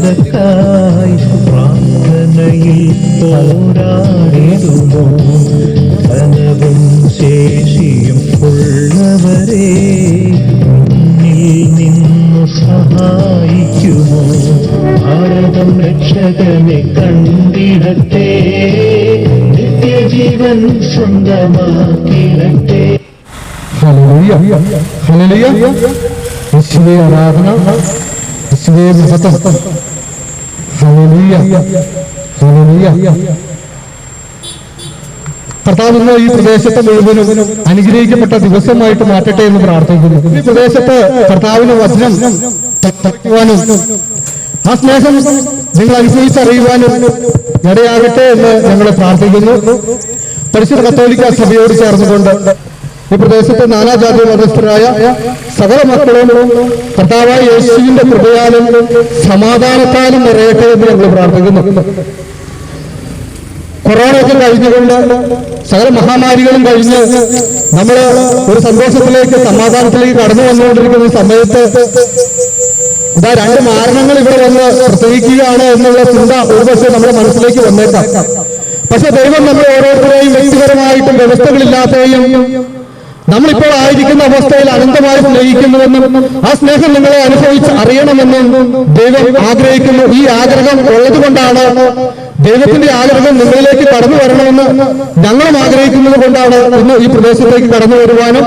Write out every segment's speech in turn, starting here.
ദാസർക്കായി പ്രാർത്ഥനയിൽ പോരാടിടുമോ ധനവും ശേഷിയും ഉള്ളവരെ നിന്നു സഹായിക്കുമോ ഭാരതം രക്ഷകനെ കണ്ടിടട്ടെ നിത്യജീവൻ സ്വന്തമാക്കിടട്ടെ. ഹലോ ഹലോ ആരാധന. യേശുവേ മഹത്വം ഹല്ലേലൂയ ഹല്ലേലൂയ കർത്താവ് ഇന്ന് ഈ പ്രദേശത്തെ മുഴുവനും അനുഗ്രഹിക്കപ്പെട്ട ദിവസമായിട്ട് മാറ്റട്ടെ എന്ന് പ്രാർത്ഥിക്കുന്നു. ഈ പ്രദേശത്ത് കർത്താവിന് വചനം പഠിക്കുവാനും ആ സ്നേഹം നിങ്ങൾ അനുഭവിച്ചറിയുവാനും ഇടയാകട്ടെ എന്ന് ഞങ്ങൾ പ്രാർത്ഥിക്കുന്നു. പരിശുദ്ധ കത്തോലിക്ക സഭയോട് ചേർന്നുകൊണ്ട് ഈ പ്രദേശത്തെ നാനാജാതി മതസ്ഥരായ സകല മക്കളും കർത്താവായ യേശുവിന്റെ കൃപയാലും സമാധാനത്താലും നിറയട്ടെ എന്ന് ഞങ്ങൾ പ്രാർത്ഥിക്കുന്നു. കൊറോണയൊക്കെ കഴിഞ്ഞുകൊണ്ട് സകല മഹാമാരികളും കഴിഞ്ഞ് നമ്മൾ ഒരു സന്തോഷത്തിലേക്ക് സമാധാനത്തിലേക്ക് കടന്നു വന്നുകൊണ്ടിരിക്കുന്ന സമയത്ത് ഇതാ രണ്ട് മാരണങ്ങൾ ഇവിടെ വന്ന് പ്രസംഗിക്കുകയാണ് എന്നുള്ള ചിന്ത ഒരുപക്ഷെ നമ്മുടെ മനസ്സിലേക്ക് വന്നേക്കാം. പക്ഷെ ദൈവം നമ്മൾ ഓരോരുത്തരെയും വ്യക്തിപരമായിട്ടും വ്യവസ്ഥകളില്ലാതെയും നമ്മളിപ്പോൾ ആയിരിക്കുന്ന അവസ്ഥയിൽ അനന്തമായി സ്നേഹിക്കുന്നുവെന്നും ആ സ്നേഹം നിങ്ങളെ അനുഭവിച്ച് അറിയണമെന്നും ദൈവം ആഗ്രഹിക്കുന്നു. ഈ ആഗ്രഹം ഉള്ളതുകൊണ്ടാണ് ദൈവത്തിന്റെ ആഗ്രഹം നിങ്ങളിലേക്ക് കടന്നു വരണമെന്ന് ഞങ്ങളും ആഗ്രഹിക്കുന്നത് കൊണ്ടാണ് ഇന്ന് ഈ പ്രദേശത്തേക്ക് കടന്നു വരുവാനും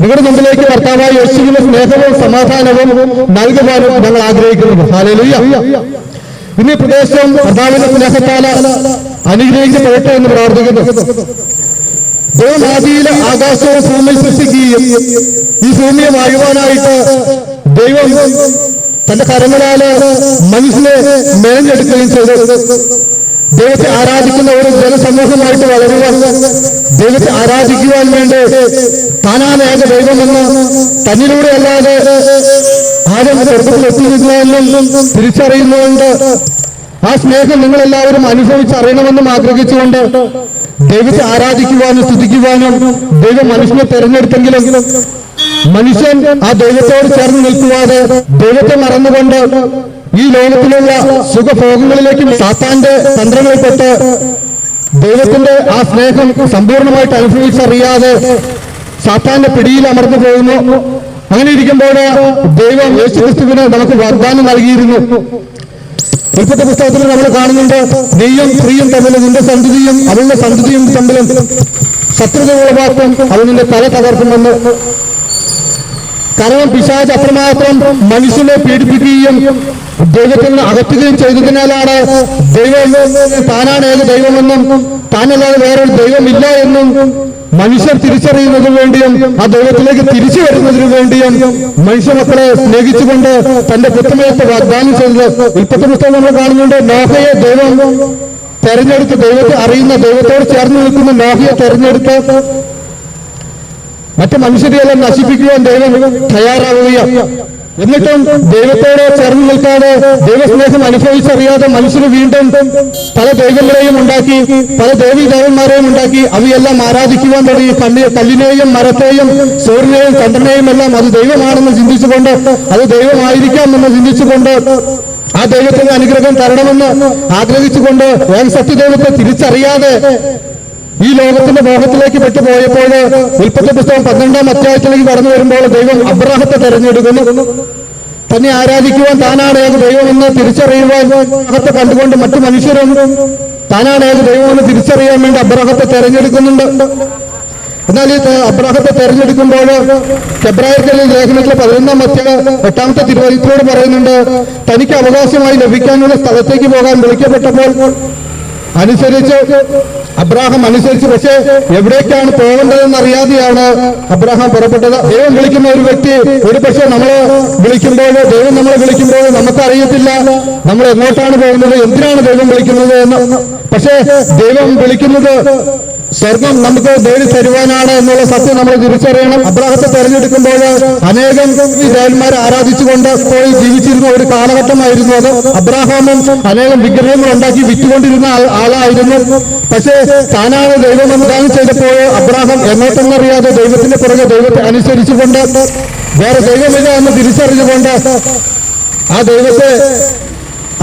നിങ്ങളുടെ മുമ്പിലേക്ക് ഭർത്താവായി യോശിക്കുന്ന സ്നേഹവും സമാധാനവും നൽകുവാനും ഞങ്ങൾ ആഗ്രഹിക്കുന്നത് ഇന്ന് ഈ പ്രദേശം കർത്താവിന്റെ സ്നേഹത്താല അനുഗ്രഹിക്കപ്പെടട്ടെ എന്ന് പ്രാർത്ഥിക്കുന്നു. ആദിയിലെ ആകാശവും ഭൂമിയിൽ സൃഷ്ടിക്കുകയും ഈ ഭൂമിയെ വാഴുവാനായിട്ട് ദൈവം തന്റെ കരങ്ങളാൽ മനുഷ്യനെ മേഞ്ഞെടുക്കുകയും ചെയ്തത് ദൈവത്തെ ആരാധിക്കുന്ന ഒരു ജനസമൂഹമായിട്ട് വളരുവാൻ ദൈവത്തെ ആരാധിക്കുവാൻ വേണ്ടി താനാണ് ഏക ദൈവമെന്ന് തന്നിലൂടെ അല്ലാതെ ആരും സ്വർഗത്തിൽ തിരിച്ചറിയുന്നുകൊണ്ട് ആ സ്നേഹം നിങ്ങളെല്ലാവരും അനുഭവിച്ചറിയണമെന്നും ആഗ്രഹിച്ചുകൊണ്ട് ദൈവത്തെ ആരാധിക്കുവാനും സ്തുതിക്കുവാനും ദൈവം മനുഷ്യനെ തെരഞ്ഞെടുത്തെങ്കിലും മനുഷ്യൻ ആ ദൈവത്തോട് ചേർന്ന് നിൽക്കുവാതെ ദൈവത്തെ മറന്നുകൊണ്ട് ഈ ലോകത്തിലുള്ള സുഖഭോഗങ്ങളിലേക്കും സാത്താന്റെ തന്ത്രങ്ങളിൽപ്പെട്ട് ദൈവത്തിന്റെ ആ സ്നേഹം സമ്പൂർണമായിട്ട് അനുഭവിച്ചറിയാതെ സാത്താന്റെ പിടിയിൽ അമർന്നു പോകുന്നു. അങ്ങനെ ഇരിക്കുമ്പോൾ ദൈവം യേശുക്രിസ്തുവിനെ നമുക്ക് വാഗ്ദാനം നൽകിയിരുന്നു. ഉൽപ്പത്ത പുസ്തകത്തിൽ നമ്മൾ കാണുന്നുണ്ട്. നീയും സ്ത്രീയും തമ്മിൽ നിന്റെ സന്തതിയും അവളുടെ സന്തതിയും തമ്മിലും ശത്രുത ഉളവാക്കും അവനിന്റെ തല തകർക്കുമെന്ന് കാരണം പിശാജ് അത്രമാത്രം മനുഷ്യനെ പീഡിപ്പിക്കുകയും ദൈവത്തിൽ അകറ്റുകയും ചെയ്തതിനാലാണ് ദൈവം താനാണ് ഏത് ദൈവമെന്നും താനല്ലാതെ വേറൊരു ദൈവമില്ല എന്നും മനുഷ്യർ തിരിച്ചറിയുന്നതിനു വേണ്ടിയും ആ ദൈവത്തിലേക്ക് തിരിച്ചു വരുന്നതിനു വേണ്ടിയും മനുഷ്യ മക്കളെ സ്നേഹിച്ചുകൊണ്ട് തന്റെ പുത്രമയത്തെ വാഗ്ദാനം ചെയ്തത് ഉൽപ്പത്തി പുസ്തകം നമ്മൾ കാണുന്നുണ്ട്. നോഹയെ ദൈവം തെരഞ്ഞെടുത്ത് ദൈവത്തെ അറിയുന്ന ദൈവത്തോട് ചേർന്ന് നിൽക്കുന്ന നോഹയെ തെരഞ്ഞെടുത്ത് മറ്റു മനുഷ്യരെയെല്ലാം നശിപ്പിക്കുവാൻ ദൈവം തയ്യാറാവുകയാണ്. എന്നിട്ടും ദൈവത്തോട് ചേർന്ന് നിൽക്കാതെ ദൈവസ്നേഹം അനുഭവിച്ചറിയാതെ മനുഷ്യന് വീണ്ടും പല ദൈവങ്ങളെയും ഉണ്ടാക്കി പല ദേവീദേവന്മാരെയും ഉണ്ടാക്കി അവയെല്ലാം ആരാധിക്കുവാൻ തുടങ്ങി. കണ്ണി കല്ലിനെയും മരത്തെയും സൂര്യനെയും ചന്ദ്രനെയും എല്ലാം അത് ദൈവമാണെന്ന് ചിന്തിച്ചുകൊണ്ട് അത് ദൈവമായിരിക്കാം എന്ന് ചിന്തിച്ചുകൊണ്ട് ആ ദൈവത്തിന്റെ അനുഗ്രഹം തരണമെന്ന് ആഗ്രഹിച്ചുകൊണ്ട് ഓൻ സത്യദൈവത്തെ തിരിച്ചറിയാതെ ഈ ലോകത്തിന്റെ മോഹത്തിലേക്ക് പെട്ടുപോയപ്പോൾ ഉൽപ്പത്തി പുസ്തകം പന്ത്രണ്ടാം അധ്യായത്തിലേക്ക് കടന്നു വരുമ്പോൾ ദൈവം അബ്രാഹത്തെ തെരഞ്ഞെടുക്കുന്നു. തന്നെ ആരാധിക്കുവാൻ താനാണ് ഏത് ദൈവമെന്ന് തിരിച്ചറിയുവാൻ അബ്രാഹത്തെ കണ്ടുകൊണ്ട് മറ്റു മനുഷ്യരും താനാണ് ഏത് ദൈവമെന്ന് തിരിച്ചറിയാൻ വേണ്ടി അബ്രാഹത്തെ തെരഞ്ഞെടുക്കുന്നുണ്ട്. എന്നാൽ ഈ അബ്രാഹത്തെ തെരഞ്ഞെടുക്കുമ്പോൾ ഫെബ്രുവരി ലേഖനത്തിലെ പതിനൊന്നാം മധ്യ എട്ടാമത്തെ തിരുവനന്തപുരത്തോട് പറയുന്നുണ്ട് തനിക്ക് അവകാശമായി ലഭിക്കാനുള്ള സ്ഥലത്തേക്ക് പോകാൻ വിളിക്കപ്പെട്ടപ്പോൾ അനുസരിച്ച് അബ്രാഹം അനുസരിച്ച് പക്ഷേ എവിടേക്കാണ് പോകേണ്ടതെന്ന് അറിയാതെയാണ് അബ്രാഹാം പുറപ്പെട്ടത്. ദൈവം വിളിക്കുന്ന ഒരു വ്യക്തി ഒരു പക്ഷേ നമ്മളെ വിളിക്കുമ്പോൾ ദൈവം നമ്മളെ വിളിക്കുമ്പോൾ നമുക്കറിയത്തില്ല. നമ്മൾ എങ്ങോട്ടാണ് പോകുന്നത് എന്തിനാണ് ദൈവം വിളിക്കുന്നത് എന്ന്. പക്ഷേ ദൈവം വിളിക്കുന്നത് സ്വർഗം നമുക്ക് ദൈവം തരുവാനാണ് എന്നുള്ള സത്യം നമ്മൾ തിരിച്ചറിയണം. അബ്രാഹത്തെ തെരഞ്ഞെടുക്കുമ്പോൾ അനേകം ഇസ്രായേൽമാരെ ആരാധിച്ചുകൊണ്ട് പോയി ജീവിച്ചിരുന്ന ഒരു കാലഘട്ടമായിരുന്നു അത്. അബ്രാഹാമും അനേകം വിഗ്രഹങ്ങൾ ഉണ്ടാക്കി വിറ്റുകൊണ്ടിരുന്ന ആളായിരുന്നു. പക്ഷേ താനാണ് ദൈവം ദാനം ചെയ്തപ്പോൾ അബ്രാഹാം എങ്ങോട്ടെന്നറിയാതെ ദൈവത്തിന്റെ പുറകെ ദൈവത്തെ അനുസരിച്ചുകൊണ്ട് വേറെ ദൈവമില്ല എന്ന് തിരിച്ചറിഞ്ഞുകൊണ്ട് ആ ദൈവത്തെ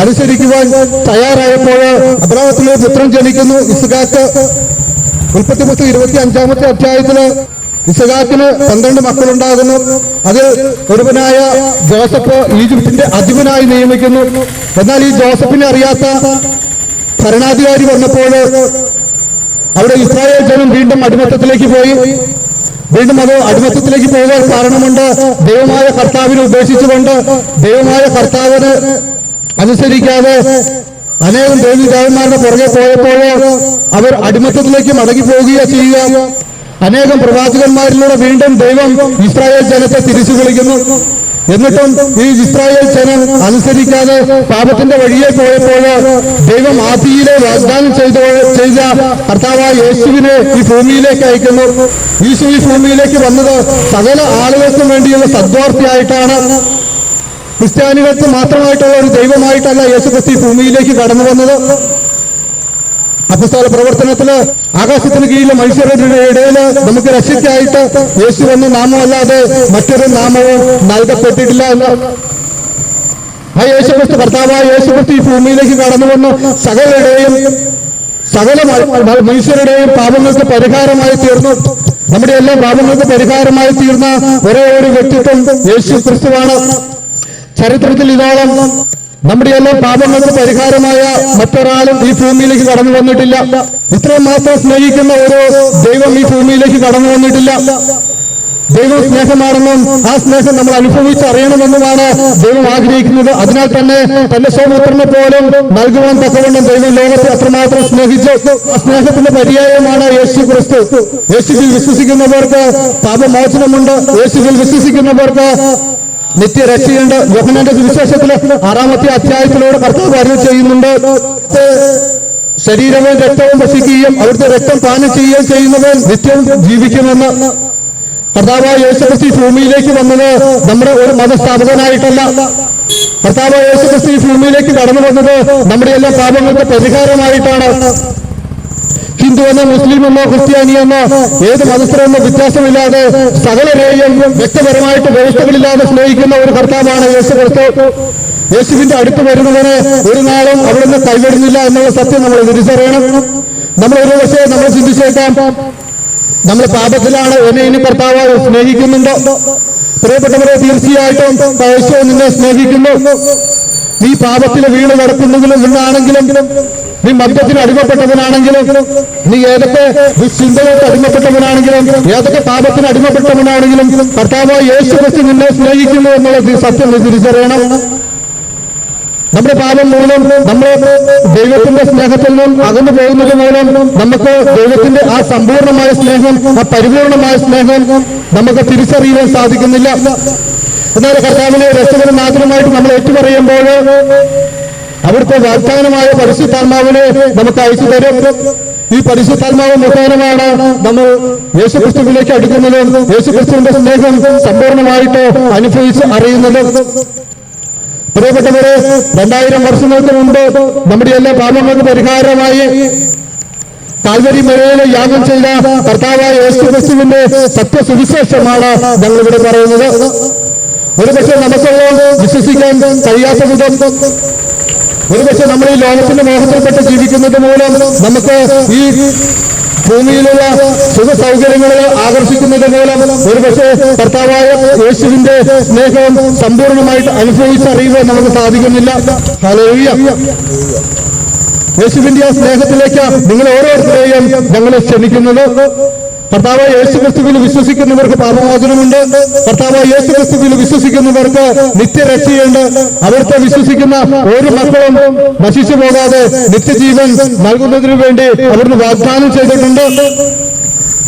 അനുസരിക്കുവാൻ തയ്യാറായപ്പോൾ അബ്രാഹത്തിലെ പുത്രം ജനിക്കുന്നു ഇസ്ഹാക്ക്. ഉൽപ്പത്തി പുസ്തകം ഇരുപത്തി അഞ്ചാമത്തെ അധ്യായത്തിൽ ഇസഹാക്കിന് പന്ത്രണ്ട് മക്കളുണ്ടാകുന്നു. അതിൽ ഒരുവനായ ജോസഫ് ഈജിപ്തിന്റെ അധിപനായി നിയമിക്കുന്നു. എന്നാൽ ഈ ജോസഫിനെ അറിയാത്ത ഭരണാധികാരി വന്നപ്പോൾ അവിടെ ഇസ്രായേൽ ജനം വീണ്ടും അടിമത്തത്തിലേക്ക് പോയി. വീണ്ടും അത് അടിമത്തത്തിലേക്ക് പോകാൻ കാരണമുണ്ട്. ദൈവമായ കർത്താവിനെ ഉപേക്ഷിച്ചുകൊണ്ട് ദൈവമായ കർത്താവിന് അനുസരിക്കാതെ അനേകം ദേവിദേവന്മാരുടെ പുറകെ പോയപ്പോഴോ അവർ അടിമത്തത്തിലേക്ക് മടങ്ങി പോവുകയോ ചെയ്യുക. അനേകം പ്രവാചകന്മാരിലൂടെ വീണ്ടും ദൈവം ഇസ്രായേൽ ജനത്തെ തിരിച്ചു വിളിക്കുന്നു. എന്നിട്ടും ഈ ഇസ്രായേൽ ജനം അനുസരിക്കാതെ പാപത്തിന്റെ വഴിയെ പോയപ്പോൾ ദൈവം ആദിയിലെ വാഗ്ദാനം ചെയ്ത ചെയ്ത കർത്താവായ യേശുവിനെ ഈ ഭൂമിയിലേക്ക് അയക്കുന്നു. യേശു ഈ ഭൂമിയിലേക്ക് വന്നത് സകല ആളുകൾക്കും വേണ്ടിയുള്ള സദ്വാർത്തയായിട്ടാണ്. ക്രിസ്ത്യാനികൾക്ക് മാത്രമായിട്ടുള്ള ഒരു ദൈവമായിട്ടല്ല യേശു ക്രിസ്തു ഭൂമിയിലേക്ക് കടന്നു വന്നത്. അപ്പസ്തോല പ്രവർത്തനത്തിൽ ആകാശത്തിന് കീഴിലെ മനുഷ്യരുടെ ഇടയിൽ നമുക്ക് രക്ഷയ്ക്കായിട്ട് യേശു എന്ന നാമമല്ലാതെ മറ്റൊരു നാമവും നൽകപ്പെട്ടിട്ടില്ല എന്ന്. ആ യേശു ക്രിസ്തു കർത്താവായ യേശു ക്രിസ്തു ഈ ഭൂമിയിലേക്ക് കടന്നു വന്നു സകലരുടെയും സകല മനുഷ്യരുടെയും പാപങ്ങൾക്ക് പരിഹാരമായി തീർന്നു. നമ്മുടെ എല്ലാ പാപങ്ങൾക്ക് പരിഹാരമായി തീർന്ന ഒരേ ഒരു വ്യക്തിത്വം യേശു ക്രിസ്തുവാണ് ചരിത്രത്തിൽ ഇതോളം നമ്മുടെ എല്ലാ പാപങ്ങൾക്ക് പരിഹാരമായ മറ്റൊരാളും ഈ ഭൂമിയിലേക്ക് കടന്നു വന്നിട്ടില്ല. ഇത്രയും മാത്രം സ്നേഹിക്കുന്ന ഒരു ദൈവം ഈ ഭൂമിയിലേക്ക് കടന്നു വന്നിട്ടില്ല. ദൈവ സ്നേഹമാണെന്നും ആ സ്നേഹം നമ്മൾ അനുഭവിച്ചറിയണമെന്നുമാണ് ദൈവം ആഗ്രഹിക്കുന്നത്. അതിനാൽ തന്നെ തന്റെ സ്വപുത്രനെ പോലും നൽകുവാൻ തക്കവണ്ണം ദൈവം ലോകത്തെ അത്രമാത്രം സ്നേഹിച്ചു. ആ സ്നേഹത്തിന്റെ പര്യായമാണ് യേശു ക്രിസ്തു. യേശുവിൽ വിശ്വസിക്കുന്നവർക്ക് പാപമോചനമുണ്ട്. യേശുവിൽ വിശ്വസിക്കുന്നവർക്ക് നിത്യരക്ഷയുണ്ട് യോഹനാന്റെ സുവിശേഷത്തിലെ ആറാമത്തെ അധ്യായത്തിലൂടെ കർത്താവ് അറിവ് ചെയ്യുന്നുണ്ട്. ശരീരവും രക്തവും ഭക്ഷിക്കുകയും അവിടുത്തെ രക്തം പാനം ചെയ്യുകയും ചെയ്യുന്നവൻ നിത്യം ജീവിക്കുമെന്ന് കർത്താവ് യേശുക്രിസ്തി ഭൂമിയിലേക്ക് വന്നത് നമ്മുടെ ഒരു മതസ്ഥാപകനായിട്ടല്ല. കർത്താവ് യേശുക്രിസ്തി ഭൂമിയിലേക്ക് കടന്നു വന്നത് നമ്മുടെ എല്ലാ പാപങ്ങൾക്ക് പരിഹാരമായിട്ടാണ്. ഹിന്ദു എന്നോ മുസ്ലിം എന്നോ ക്രിസ്ത്യാനി എന്നോ ഏത് മതസ്ഥരെന്നോ വ്യത്യാസമില്ലാതെ സകലരെയും വ്യക്തിപരമായിട്ട് വ്യവസ്ഥകളില്ലാതെ സ്നേഹിക്കുന്ന ഒരു കർത്താവാണ് യേശു ക്രിസ്തു. യേശുവിന്റെ അടുത്ത് വരുന്നവനെ ഒരു നാളും അവിടുന്ന് കൈവിടുന്നില്ല എന്നുള്ള സത്യം നമ്മൾ തിരിച്ചറിയണം. നമ്മൾ ഒരു പക്ഷേ നമ്മൾ ചിന്തിച്ചേക്കാം നമ്മൾ പാപത്തിലാണ് എന്നെ ഇനി കർത്താവ് സ്നേഹിക്കുന്നുണ്ടോ? പ്രിയപ്പെട്ടവരെ തീർച്ചയായിട്ടും യേശു നിന്നെ സ്നേഹിക്കുന്നു. നീ പാപത്തിൽ വീണ് നടക്കുന്നെങ്കിലും നിന്നാണെങ്കിലും നീ മദ്യത്തിന് അടിമപ്പെട്ടവനാണെങ്കിലും നീ ഏതൊക്കെ ചിന്തകൾക്ക് അടിമപ്പെട്ടവനാണെങ്കിലും ഏതൊക്കെ പാപത്തിന് അടിമപ്പെട്ടവനാണെങ്കിലും കർത്താവ് യേശു ക്രിസ്തു നിന്നെ സ്നേഹിക്കുന്നു എന്നുള്ള സത്യം നീ തിരിച്ചറിയണം. നമ്മുടെ പാപം മൂലം നമ്മൾ ദൈവത്തിന്റെ സ്നേഹത്തിൽ നിന്നും അകന്നു പോകുന്നത് മൂലം നമുക്ക് ദൈവത്തിന്റെ ആ സമ്പൂർണമായ സ്നേഹം ആ പരിപൂർണമായ സ്നേഹം നമുക്ക് തിരിച്ചറിയാൻ സാധിക്കുന്നില്ല. എന്നാൽ കർത്താവിനെ രസകരം മാത്രമായിട്ട് നമ്മൾ ഏറ്റുപറയുമ്പോൾ അവിടുത്തെ വാഗ്ദാനമായ പരിശുദ്ധാത്മാവിനെ നമുക്ക് അയച്ചു തരും. ഈ പരിശുദ്ധാത്മാവ് മുഖേനമാണ് നമ്മൾ യേശുക്രിസ്തുവിലേക്ക് അടുക്കുന്നത്. യേശുക്രിസ്തുവിന്റെ സ്നേഹം സമ്പൂർണമായിട്ട് അനുഭവിച്ച് അറിയുന്നത്. പ്രിയപ്പെട്ടവരെ രണ്ടായിരം വർഷങ്ങൾക്ക് മുമ്പ് നമ്മുടെ എല്ലാ പാപങ്ങൾക്ക് പരിഹാരമായി കാൽവരി മഴയിലെ യാഗം ചെയ്ത കർത്താവായ യേശുക്രിസ്തുവിന്റെ സത്യസുവിശേഷമാണ് ഞങ്ങളിവിടെ പറയുന്നത്. ഒരുപക്ഷെ നമുക്കുള്ള വിശ്വസിക്കാൻ കഴിയാത്ത വിധം ഒരുപക്ഷെ നമ്മൾ ഈ ലോകത്തിന്റെ മോഹത്തിൽപ്പെട്ട് ജീവിക്കുന്നത് മൂലം നമുക്ക് ഈ ഭൂമിയിലുള്ള സുഖ സൗകര്യങ്ങളെ ആകർഷിക്കുന്നത് മൂലം ഒരുപക്ഷെ കർത്താവായ യേശുവിന്റെ സ്നേഹം സമ്പൂർണമായിട്ട് അനുഭവിച്ചറിയുവാൻ നമുക്ക് സാധിക്കുന്നില്ല. യേശുവിന്റെ ആ സ്നേഹത്തിലേക്ക് നിങ്ങൾ ഓരോരുത്തരെയും ഞങ്ങൾ ക്ഷണിക്കുന്നത് കർത്താവ് യേശു ക്രിസ്തുവിൽ വിശ്വസിക്കുന്നവർക്ക് പാപമോചനമുണ്ട്. കർത്താവ് യേശു ക്രിസ്തുവിൽ വിശ്വസിക്കുന്നവർക്ക് നിത്യരക്ഷയുണ്ട്. അവർക്ക് വിശ്വസിക്കുന്ന ഒരു മക്കളും നശിച്ചു പോകാതെ നിത്യജീവൻ നൽകുന്നതിനു വേണ്ടി അവിടുന്ന് വാഗ്ദാനം ചെയ്തിട്ടുണ്ട്.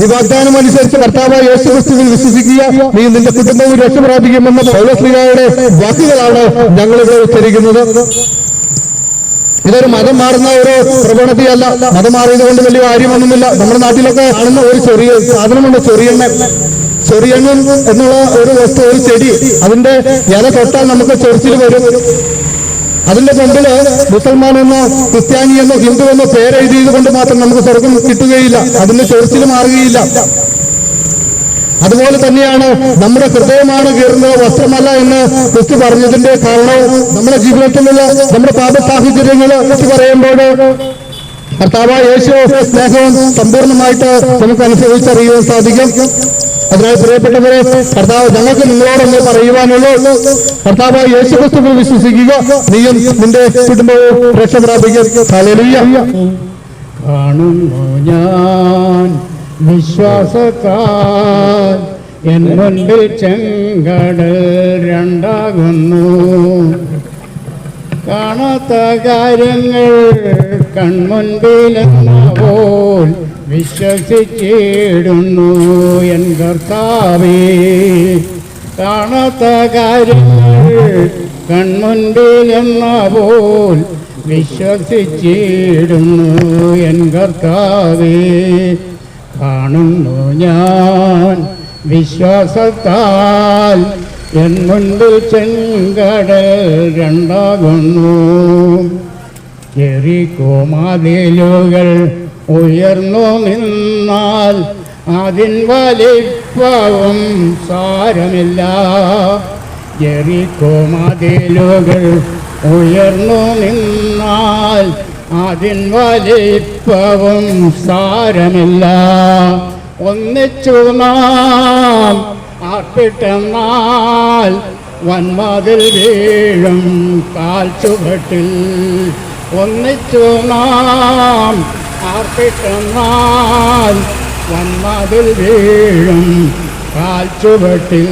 ഈ വാഗ്ദാനം അനുസരിച്ച് കർത്താവ് യേശു ക്രിസ്തുവിൽ വിശ്വസിക്കുക. നീ നിന്റെ കുടുംബവും രക്ഷ പ്രാപിക്കുമെന്ന പൗലശ്രീകായുടെ വാക്കുകളാണ് ഞങ്ങളിവിടെ ഉച്ചരിക്കുന്നത്. ഇതൊരു മതം മാറുന്ന ഒരു പ്രവണതയല്ല. മതം മാറിയത് കൊണ്ട് വലിയ കാര്യമൊന്നുമില്ല. നമ്മുടെ നാട്ടിലൊക്കെ കാണുന്ന ഒരു ചെറിയ സാധനമുണ്ട് ചെറിയെണ്ണ ചെറിയെണ്ണം എന്നുള്ള ഒരു വസ്തു ഒരു ചെടി. അതിന്റെ ഇല തൊട്ടാൽ നമുക്ക് ചൊറിച്ചിൽ വരും. അതിന്റെ മുമ്പിൽ മുസൽമാൻ എന്നോ ക്രിസ്ത്യാനി എന്നോ ഹിന്ദു എന്നോ പേരെഴുതിയത് കൊണ്ട് മാത്രം നമുക്ക് സ്വർഗം കിട്ടുകയില്ല. അതിന്റെ ചൊറിച്ചിൽ മാറുകയില്ല. അതുപോലെ തന്നെയാണ് നമ്മുടെ ഹൃദയമാണ് കീറുന്നത് വസ്ത്രമല്ല എന്ന് ക്രിസ്തു പറഞ്ഞതിന്റെ കാരണവും നമ്മുടെ ജീവിതത്തിലുള്ള നമ്മുടെ പാപ സാഹചര്യങ്ങൾ വെച്ച് പറയുമ്പോൾ കർത്താവ് യേശു സ്നേഹവും സമ്പൂർണമായിട്ട് നമുക്ക് അനുഭവിച്ചറിയുവാൻ സാധിക്കും. അതിനാൽ പ്രിയപ്പെട്ടവരെ കർത്താവ് ഞങ്ങൾക്ക് നിങ്ങളോടൊന്ന് പറയുവാനുള്ളൂ. കർത്താവ് യേശു ക്രിസ്തുവിൽ വിശ്വസിക്കുക. നീയും നിന്റെ കുടുംബവും രക്ഷ പ്രാപിക്കും കാണുന്നു ഞാൻ വിശ്വാസത്താൽ എൻ മുൻപിൽ ചെങ്കടൽ രണ്ടാകുന്നു. കാണാത്ത കാര്യങ്ങൾ കൺമുൻപിലെന്ന പോൽ വിശ്വസിച്ചിടുന്നു എൻ കർത്താവേ. കാണാത്ത കാര്യങ്ങൾ കൺമുൻപിലെന്ന പോൽ വിശ്വസിച്ചിടുന്നു എൻ കർത്താവേ. കാണുന്നു ഞാൻ വിശ്വാസത്താൽ എൻ മുൻപിൽ ചെങ്കടൽ രണ്ടാകുന്നു. എറിക്കോമാതിലുകൾ ഉയർന്നു നിന്നാൽ അതിൻ വലിപ്പവും സാരമില്ല. എറിക്കോമാതിലുകൾ ഉയർന്നു നിന്നാൽ അതിൻ വലിപ്പവും സാരമില്ല. ഒന്നിച്ചു നാം ആർപ്പിട്ടെന്നാൽ വന്മതിൽ വീഴും കാൽ ചുവട്ടിൽ. ഒന്നിച്ചു നാം ആർപ്പിട്ടെന്നാൽ വന്മതിൽ വീഴും കാൽ ചുവട്ടിൽ.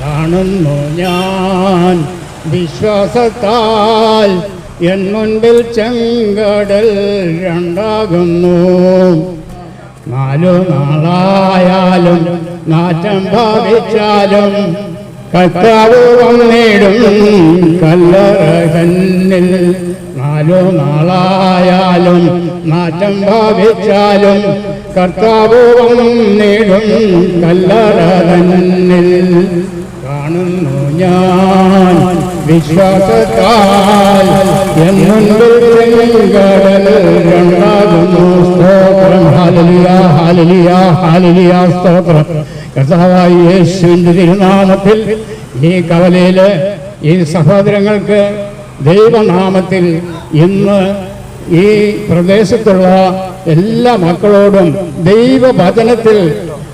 കാണുന്നു ഞാൻ വിശ്വാസത്താൽ എൻ മുൻപിൽ ചെങ്കടൽ രണ്ടാകുന്നു. നാലു നാളായാലും നാറ്റം ഭാവിച്ചാലും കർത്താവ് വന്നിടും കല്ലറകന്നിൽ. നാലു നാളായാലും നാറ്റം ഭാവിച്ചാലും കർത്താവ് വന്നിടും കല്ലറകന്നിൽ. കാണുന്നു ഞാൻ വിശ്വാസത്താൽ സ്തോത്രം യേശുവിന്റെ തിരുനാമത്തിൽ ഈ കവലയിൽ ഈ സഹോദരങ്ങൾക്ക് ദൈവനാമത്തിൽ ഇന്ന് ഈ പ്രദേശത്തുള്ള എല്ലാ മക്കളോടും ദൈവവചനത്തിൽ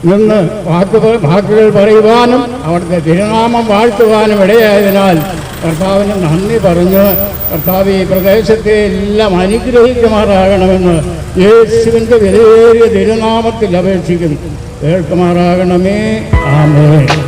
നിന്ന് വാക്ക് വാക്കുകൾ പറയുവാനും അവിടുത്തെ തിരുനാമം വാഴ്ത്തുവാനും ഇടയായതിനാൽ കർത്താവിന് നന്ദി പറഞ്ഞ് കർത്താവ് ഈ പ്രദേശത്തെ എല്ലാം അനുഗ്രഹിക്കുമാറാകണമെന്ന് യേശുവിന്റെ വിലയേറിയ തിരുനാമത്തിൽ അപേക്ഷിക്കുന്നു. കേൾക്കുമാറാകണമേ. ആമേ